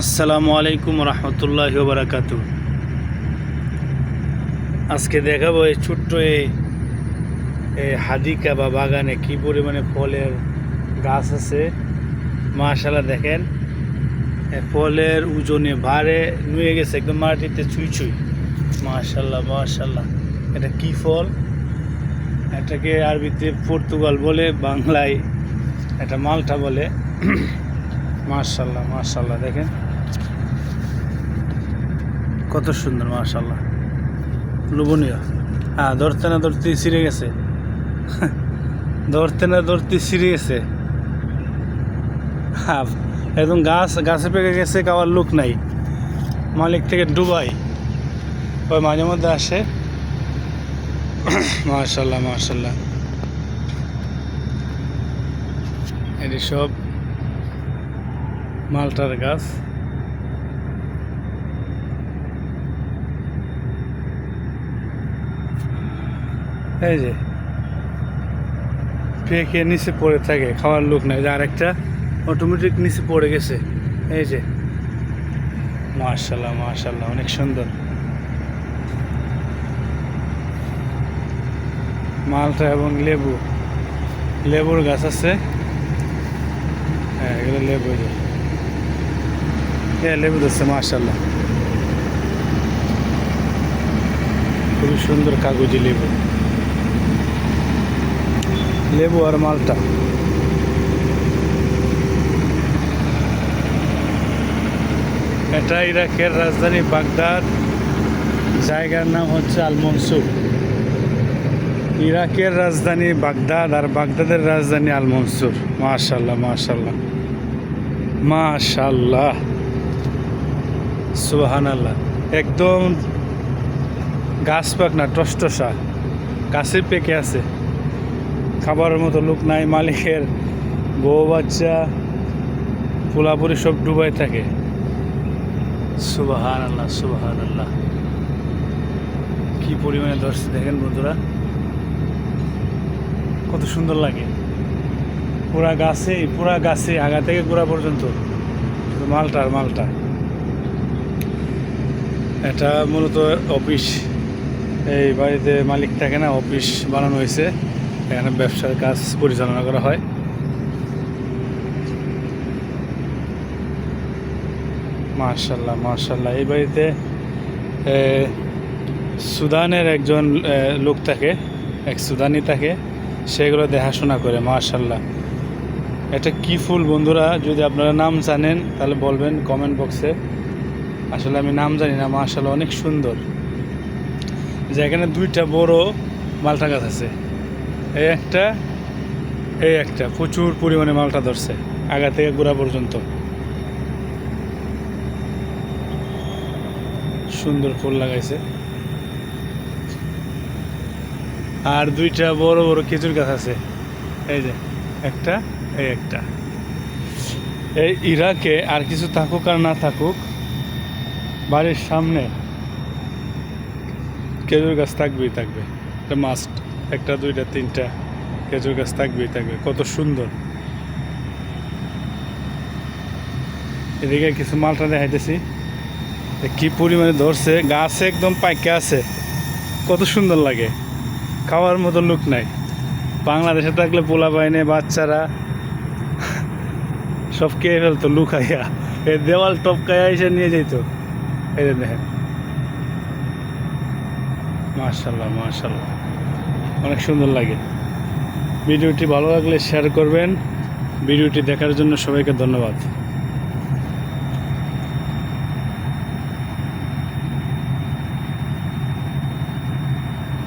আসসালামু আলাইকুম রহমতুল্লাহ বারাকাত আজকে দেখাবো এই ছোট্ট এই হাদিকা বা বাগানে কি পরিমাণে ফলের গাছ আছে। মাশাল্লাহ দেখেন ফলের উজনে ভারে নুয়ে গেছে, একদম মাটিতে ছুঁই ছুঁই মাশাল্লাহ মাশাল্লাহ এটা কি ফল? এটাকে আরবিতে পর্তুগাল বলে, বাংলায় এটা মালটা বলে। মাশাল্লাহ মাশাল্লাহ দেখেন। কত সুন্দর মাশাল্লাহ লোভনীয়। হ্যাঁ ধরতে না ধরতে ছিঁড়ে গেছে। ধরতে না ধরতে ছিঁড়ে গেছে। হ্যাঁ একদম গাছ, গাছে পেকে গেছে, খাওয়ার লোক নাই। মালিক থেকে ডুবাই। ওই মাঝে মধ্যে আসে। মাশাল্লাহ মাশাল্লাহ এটি সব মালটার গাছ। এই যে, পেকে নিচে পড়ে থাকে, খাওয়ার লোক নাই। যে আরেকটা অটোমেটিক নিচে পড়ে গেছে। এই যে মার্শাল্লাহ মার্শাল্লাহ অনেক সুন্দর। মালটা এবং লেবু, লেবুর গাছ আছে। হ্যাঁ এগুলো লেবু। হ্যাঁ লেবু ধরছে মার্শাল্লাহ খুবই সুন্দর কাগজি লেবু। লেবু আর মালটা। এটা ইরাকের রাজধানী বাগদাদ। জায়গার নাম হচ্ছে আল মনসুর। ইরাকের রাজধানী বাগদাদ আর বাগদাদের রাজধানী আল মনসুর। মাশাল্লাহ মাশাল্লাহ মাশাল্লাহ সুবাহান আল্লাহ একদম গাছ পাক না, টসটসা। গাছে পেকে আছে। খাবারের মতো লোক নাই, মালিকের বউ, বাচ্চা, পোলাপুরি সব ডুবাই থাকে। সুবাহান আল্লাহ সুবাহান আল্লাহ কি পরিমাণে ধরছে দেখেন বন্ধুরা। কত সুন্দর লাগে। পুরা গাছে পুরা গাছে আগা থেকে গোড়া পর্যন্ত। মালটা আর মালটা এটা মূলত অফিস। এই বাড়িতে মালিক থাকে না, অফিস বানানো হয়েছে। এখানে ব্যবসার কাজ পরিচালনা করা হয়। মার্শাল্লাহ মার্শাল্লাহ এই বাড়িতে সুদানের একজন লোক থাকে, এক সুদানি থাকে। সেগুলো দেখাশোনা করে মার্শাল্লাহ এটা কি ফুল বন্ধুরা? যদি আপনারা নাম জানেন, তাহলে বলবেন কমেন্ট বক্সে। আসলে আমি নাম জানি না মার্শাল্লাহ অনেক সুন্দর। যে এখানে দুইটা বড় মালটা গাছ আছে। এই একটা এই একটা, প্রচুর পরিমাণে মালটা ধরছে, আগা থেকে গোড়া পর্যন্ত। সুন্দর ফুল লাগাইছে। আর দুইটা বড় বড় খেজুর গাছ আছে। এই যে, একটা, এই একটা। এই ইরাকে আর কিছু থাকুক আর না থাকুক বাড়ির সামনে খেজুর গাছ থাকবেই থাকবে। এটা মাস্ট একটা, দুইটা, তিনটা খেজুর গাছ থাকবেই থাকবে। কত সুন্দর। এদিকে কিছু মালটা দেখাইতেছি। এ কি পরিমাণে ধরছে। গাছে একদম পাইকে আছে। কত সুন্দর লাগে। খাওয়ার মতো লোক নাই। বাংলাদেশে থাকলে পোলা বাইনে বাচ্চারা সব খেয়ে ফেলতো, লুকাইয়া। এই দেওয়াল টপকাইয়া এসে নিয়ে যেত এই দেখেন। মার্শাল্লাহ মার্শাল্লাহ অনেক সুন্দর লাগে। ভিডিওটি ভালো লাগলে শেয়ার করবেন। ভিডিওটি দেখার জন্য সবাইকে ধন্যবাদ।